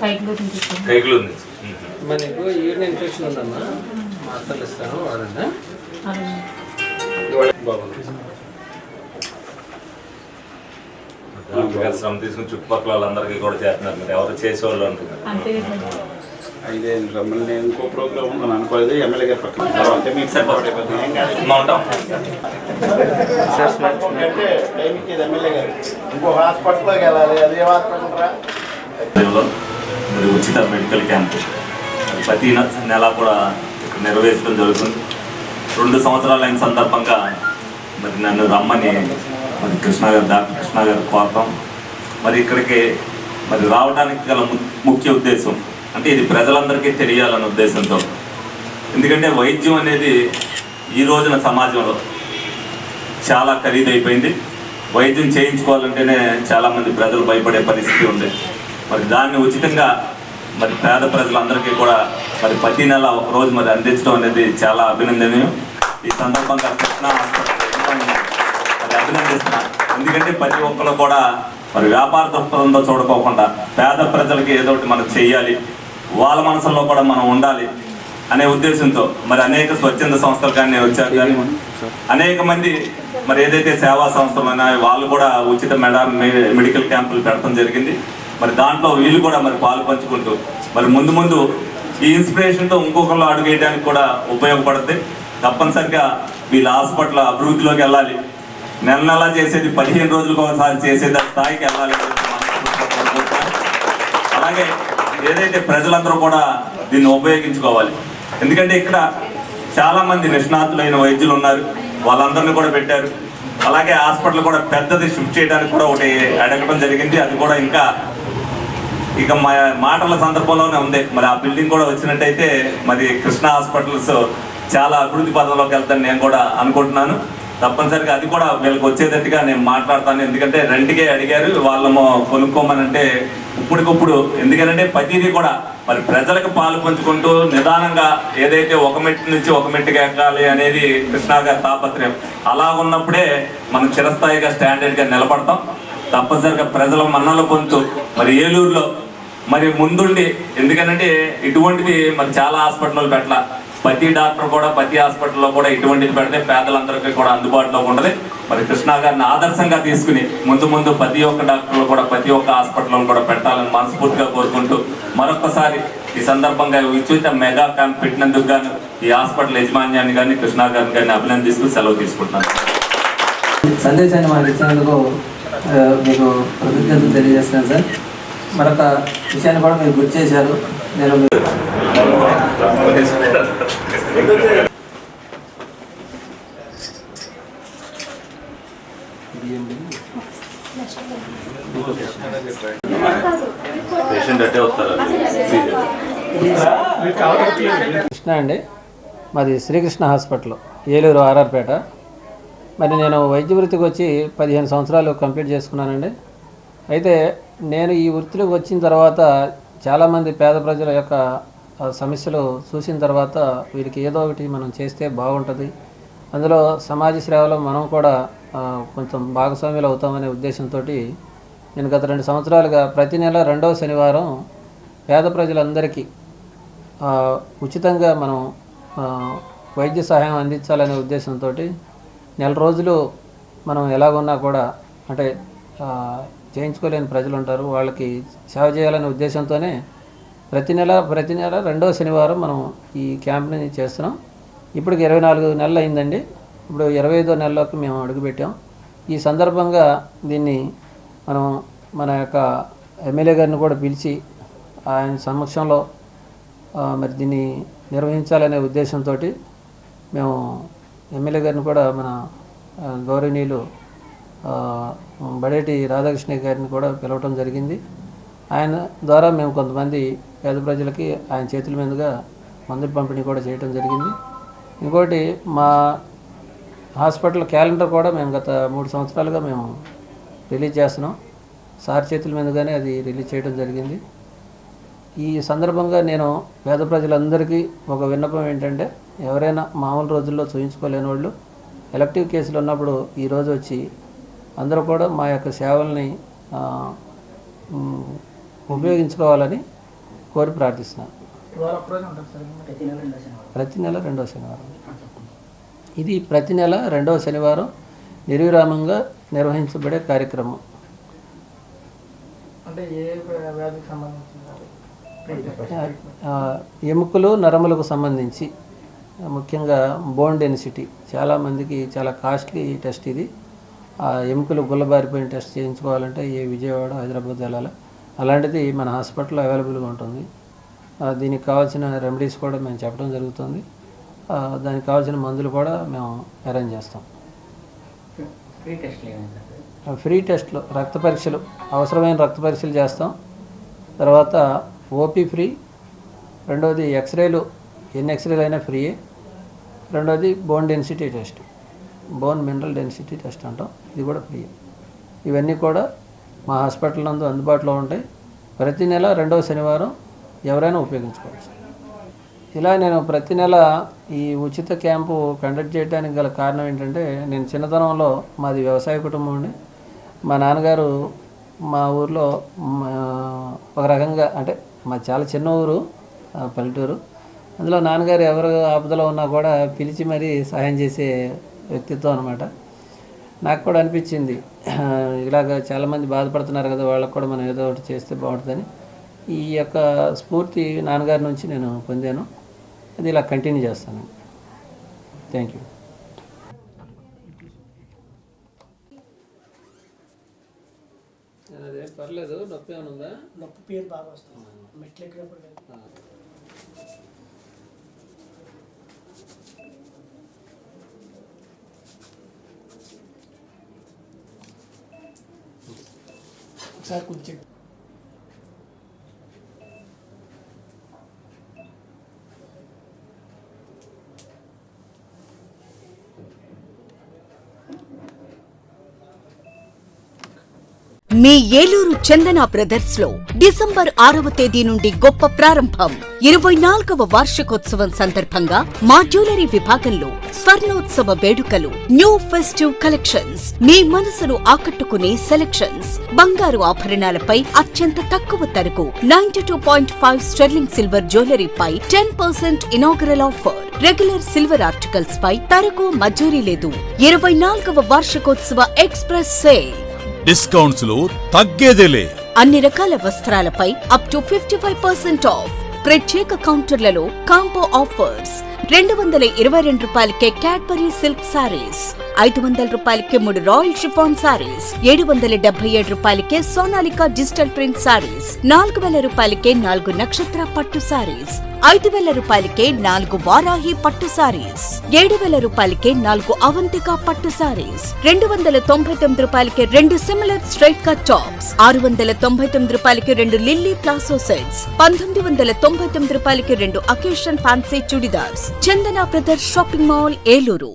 కైకులూరు నుంచి మనకు urine infection ఉందమ్మా మాత్రలు ఇస్తాను వాడండి శ్రమ తీసుకుని చుట్టుపక్కల వాళ్ళందరికీ కూడా చేస్తున్నారు మరి. ఎవరు చేసేవాళ్ళు అంటున్నారు ఐదేళ్ళు రమ్మని నేను ఇంకో ప్రోగ్రామ్ ఉందని అనుకోలేదు. ఎమ్మెల్యే గారు పక్కన తర్వాత మీకు గారు? ఇంకో హాస్పిటల్లోకి వెళ్ళాలి. అదే హాస్పిటల్ మరి ఉచిత మెడికల్ క్యాంప్ ప్రతి నెల కూడా ఇక్కడ నిర్వహించడం జరుగుతుంది. రెండు సంవత్సరాలు అయిన సందర్భంగా మరి నన్ను రమ్మని మరి కృష్ణ గారు డాక్టర్ కృష్ణ గారు కోరటం. మరి ఇక్కడికి మరి రావడానికి గల ము- ముఖ్య ఉద్దేశం అంటే ఇది ప్రజలందరికీ తెలియాలన్న ఉద్దేశంతో. ఎందుకంటే వైద్యం అనేది ఈ రోజున సమాజంలో చాలా ఖరీదైపోయింది. వైద్యం చేయించుకోవాలంటేనే చాలామంది ప్రజలు భయపడే పరిస్థితి ఉంది. మరి దాన్ని ఉచితంగా మరి పేద ప్రజలందరికీ కూడా మరి ప్రతి నెల రోజు మరి అందించడం అనేది చాలా అభినందనీయం. ఈ సందర్భంగా కృష్ణ హాస్పిటల్ మరి అభినందిస్తున్నా. ఎందుకంటే ప్రతి ఒక్కరు కూడా మరి వ్యాపార దృక్పథంతో చూడకోకుండా పేద ప్రజలకి ఏదో ఒకటి మనం చేయాలి వాళ్ళ మనసులో కూడా మనం ఉండాలి అనే ఉద్దేశంతో మరి అనేక స్వచ్ఛంద సంస్థలు కానీ వచ్చారు కానీ అనేక మంది మరి ఏదైతే సేవా సంస్థలు ఉన్నాయో వాళ్ళు కూడా ఉచిత మెడ మె- మెడికల్ క్యాంపులు పెట్టడం జరిగింది. మరి దాంట్లో వీళ్ళు కూడా మరి పాలు పంచుకుంటూ మరి ముందు ముందు ఈ ఇన్స్పిరేషన్తో ఇంకొకళ్ళు అడుగు వేయడానికి కూడా ఉపయోగపడుతుంది తప్పనిసరిగా వీళ్ళ హాస్పిటల్ అభివృద్ధిలోకి వెళ్ళాలి. నెల నెల చేసేది పదిహేను రోజులకు ఒకసారి చేసేది స్థాయికి వెళ్ళాలి. అలాగే ఏదైతే ప్రజలందరూ కూడా దీన్ని ఉపయోగించుకోవాలి. ఎందుకంటే ఇక్కడ చాలామంది నిష్ణాతులైన వైద్యులు ఉన్నారు. వాళ్ళందరినీ కూడా పెట్టారు. అలాగే హాస్పిటల్ కూడా పెద్దది షిఫ్ట్ చేయడానికి కూడా ఒకటి అడగడం జరిగింది. అది కూడా ఇంకా ఇక మా మాటల సందర్భంలోనే ఉంది. మరి ఆ బిల్డింగ్ కూడా వచ్చినట్టయితే మరి కృష్ణ హాస్పిటల్స్ చాలా అభివృద్ధి పదంలోకి వెళ్తాను నేను కూడా అనుకుంటున్నాను. తప్పనిసరిగా అది కూడా వీళ్ళకి వచ్చేటట్టుగా నేను మాట్లాడతాను. ఎందుకంటే రెంట్కే అడిగారు వాళ్ళము కొనుక్కోమనంటే ఇప్పటికప్పుడు. ఎందుకంటే ప్రతిదీ కూడా మరి ప్రజలకు పాలు పంచుకుంటూ నిదానంగా ఏదైతే ఒక మెట్టు నుంచి ఒక మెట్టుకి ఎక్కాలి అనేది కృష్ణా గారి తాపత్రయం. అలా ఉన్నప్పుడే మనం చిరస్థాయిగా స్టాండర్డ్గా నిలబడతాం. తప్పనిసరిగా ప్రజల మన్నలు పొందుతూ మరి ఏలూరులో మరి ముందుండి ఎందుకంటే ఇటువంటివి మరి చాలా హాస్పిటల్లో పెట్టాల. ప్రతి డాక్టర్ కూడా ప్రతి హాస్పిటల్లో కూడా ఇటువంటిది పెడితే పేదలందరికీ కూడా అందుబాటులో ఉండదు మరి కృష్ణ గారిని ఆదర్శంగా తీసుకుని ముందు ముందు ప్రతి ఒక్క డాక్టర్లు కూడా ప్రతి ఒక్క హాస్పిటల్లో కూడా పెట్టాలని మనస్ఫూర్తిగా కోరుకుంటూ మరొకసారి ఈ సందర్భంగా ఉచిత మెగా క్యాంప్ పెట్టినందుకు గాను ఈ హాస్పిటల్ యజమాన్యాన్ని కానీ కృష్ణ గారిని కానీ అభినందిస్తూ సెలవు తీసుకుంటున్నాను. సందేశాన్ని మాకు ఇచ్చినందుకు మీకు కృతజ్ఞతలు తెలియజేస్తున్నాను సార్. మరొక విషయాన్ని కూడా మీరు గుర్తు చేశారు. నేను కృష్ణ అండి. మాది శ్రీకృష్ణ హాస్పిటల్ ఏలూరు ఆర్ఆర్పేట. మరి నేను వైద్య వృత్తికి వచ్చి పదిహేను సంవత్సరాలు కంప్లీట్ చేసుకున్నానండి. అయితే నేను ఈ వృత్తిలోకి వచ్చిన తర్వాత చాలామంది పేద ప్రజల యొక్క సమస్యలు చూసిన తర్వాత వీరికి ఏదో ఒకటి మనం చేస్తే బాగుంటుంది. అందులో సమాజ సేవలో మనం కూడా కొంచెం భాగస్వామ్యులు అవుతామనే ఉద్దేశంతో నేను గత రెండు సంవత్సరాలుగా ప్రతి నెల రెండవ శనివారం పేద ప్రజలందరికీ ఉచితంగా మనం వైద్య సహాయం అందించాలనే ఉద్దేశంతో నెల రోజులు మనం ఎలాగున్నా కూడా అంటే చేయించుకోలేని ప్రజలు ఉంటారు. వాళ్ళకి సేవ చేయాలనే ఉద్దేశంతోనే ప్రతి నెల ప్రతి నెల రెండో శనివారం మనం ఈ క్యాంప్ని చేస్తున్నాం. ఇప్పటికి ఇరవై నాలుగు నెలలు అయిందండి. ఇప్పుడు ఇరవై ఐదో నెలలోకి మేము అడుగుపెట్టాం. ఈ సందర్భంగా దీన్ని మనం మన యొక్క ఎమ్మెల్యే గారిని కూడా పిలిచి ఆయన సమక్షంలో మరి దీన్ని నిర్వహించాలనే ఉద్దేశంతో మేము ఎమ్మెల్యే గారిని కూడా మన గౌరవనీయులు బడేటి రాధాకృష్ణ గారిని కూడా పిలవటం జరిగింది. ఆయన ద్వారా మేము కొంతమంది పేద ప్రజలకి ఆయన చేతుల మీదుగా మందులు పంపిణీ కూడా చేయటం జరిగింది. ఇంకోటి మా హాస్పిటల్ క్యాలెండర్ కూడా మేము గత మూడు సంవత్సరాలుగా మేము రిలీజ్ చేస్తున్నాం. సార్ చేతుల మీదుగానే అది రిలీజ్ చేయడం జరిగింది. ఈ సందర్భంగా నేను పేద ప్రజలందరికీ ఒక విన్నపం ఏంటంటే ఎవరైనా మామూలు రోజుల్లో చూయించుకోలేని వాళ్ళు ఎలక్టివ్ కేసులు ఉన్నప్పుడు ఈరోజు వచ్చి అందరూ కూడా మా యొక్క సేవల్ని ఉపయోగించుకోవాలని కోరి ప్రార్థిస్తున్నాను. ప్రతి నెల రెండవ శనివారం. ఇది ప్రతి నెల రెండవ శనివారం నిర్విరామంగా నిర్వహించబడే కార్యక్రమం. ఎముకలు నరములకు సంబంధించి ముఖ్యంగా బోన్ డెన్సిటీ చాలామందికి చాలా కాస్ట్లీ టెస్ట్ ఇది. ఆ ఎముకలు గుల్లబారిపోయిన టెస్ట్ చేయించుకోవాలంటే ఏ విజయవాడ హైదరాబాద్ వెళ్ళాలి. అలాంటిది మన హాస్పిటల్లో అవైలబుల్గా ఉంటుంది. దీనికి కావాల్సిన రెమెడీస్ కూడా మేము చెప్పడం జరుగుతుంది. దానికి కావాల్సిన మందులు కూడా మేము అరేంజ్ చేస్తాం. ఫ్రీ టెస్ట్ ఆ, ఫ్రీ టెస్ట్లు రక్త పరీక్షలు అవసరమైన రక్త పరీక్షలు చేస్తాం. తర్వాత ఓపీ ఫ్రీ రెండవది ఎక్స్రేలు ఎన్ని ఎక్స్రేలు అయినా ఫ్రీయే. రెండవది bone density test bone mineral density test అంటాం. ఇది కూడా ఫ్రీ. ఇవన్నీ కూడా మా హాస్పిటల్ నందు అందుబాటులో ఉంటాయి. ప్రతి నెల రెండవ శనివారం ఎవరైనా ఉపయోగించుకోవచ్చు. ఇలా నేను ప్రతి నెల ఈ ఉచిత క్యాంపు కండక్ట్ చేయడానికి గల కారణం ఏంటంటే నేను చిన్నతనంలో మాది వ్యవసాయ కుటుంబం అండి. మా నాన్నగారు మా ఊర్లో మా ఒక రకంగా అంటే మా చాలా చిన్న ఊరు పల్లెటూరు. అందులో నాన్నగారు ఎవరు ఆపదలో ఉన్నా కూడా పిలిచి మరీ సహాయం చేసే వ్యక్తిత్వం అనమాట నాకు కూడా అనిపించింది. ఇలాగ చాలామంది బాధపడుతున్నారు కదా వాళ్ళకు కూడా మనం ఏదో ఒకటి చేస్తే బాగుంటుందని. ఈ యొక్క స్ఫూర్తి నాన్నగారి నుంచి నేను పొందాను. అది ఇలా కంటిన్యూ చేస్తాను. Thank you. అదేం పర్లేదు నొప్పి ఏమైనా ఉందా? నొప్పి పేరు బాగా వస్తుంది. మెట్లు ఎక్కినప్పుడు కానీ ఒకసారి కొంచెం మీ ఏలూరు చందన బ్రదర్స్లో డిసెంబర్ ఆరవ తేదీ నుండి గొప్ప ప్రారంభం. ఇరవై నాలుగవ వార్షికోత్సవం సందర్భంగా మా జ్యువెలరీ విభాగంలో స్వర్ణోత్సవ వేడుకలు న్యూ ఫెస్టివ్ కలెక్షన్స్ మీ మనసును ఆకట్టుకునే సెలెక్షన్స్ బంగారు ఆభరణాలపై అత్యంత తక్కువ ధరకు ninety two point five sterling silver జ్యువెలరీపై ten percent inaugural offer. Regular silver articles పై తరకు మజూరీ లేదు. ఇరవై నాలుగవ వార్షికోత్సవ ఎక్స్ప్రెస్ సేల్. డిస్కౌంట్స్లో తగ్గేదేలే అన్ని రకాల వస్త్రాలపై up to fifty five percent off ప్రత్యేక కౌంటర్లలో కాంబో ఆఫర్స్ రెండు వందల ఇరవై రెండు రూపాయలకే క్యాడ్బరీ సిల్క్ సారీస్ ఐదు వందల రూపాయలకే మూడు రాయల్ షిఫాన్ సారీస్ ఏడు వందల డెబ్బై ఏడు రూపాయలకే సోనాలికా డిజిటల్ ప్రింట్ సారీస్ నాలుగు వేల రూపాయలకే నాలుగు నక్షత్ర పట్టు సారీస్ ఐదు వేల రూపాయలకే నాలుగు వారాహి పట్టు సారీస్ ఏడు వేల రూపాయలకే నాలుగు అవంతిక పట్టు సారీస్ రెండు వందల తొంభై తొమ్మిది రూపాయలకే రెండు సిమిలర్ స్ట్రైట్ కట్ టాప్స్ ఆరు వందల తొంభై తొమ్మిది రూపాయలకి రెండు లిల్లీ ప్లాసో సెట్స్ పంతొమ్మిది వందల తొంభై తొమ్మిది రూపాయలకి రెండు occasion fancy chudidars Chandana brothers shopping mall Eluru.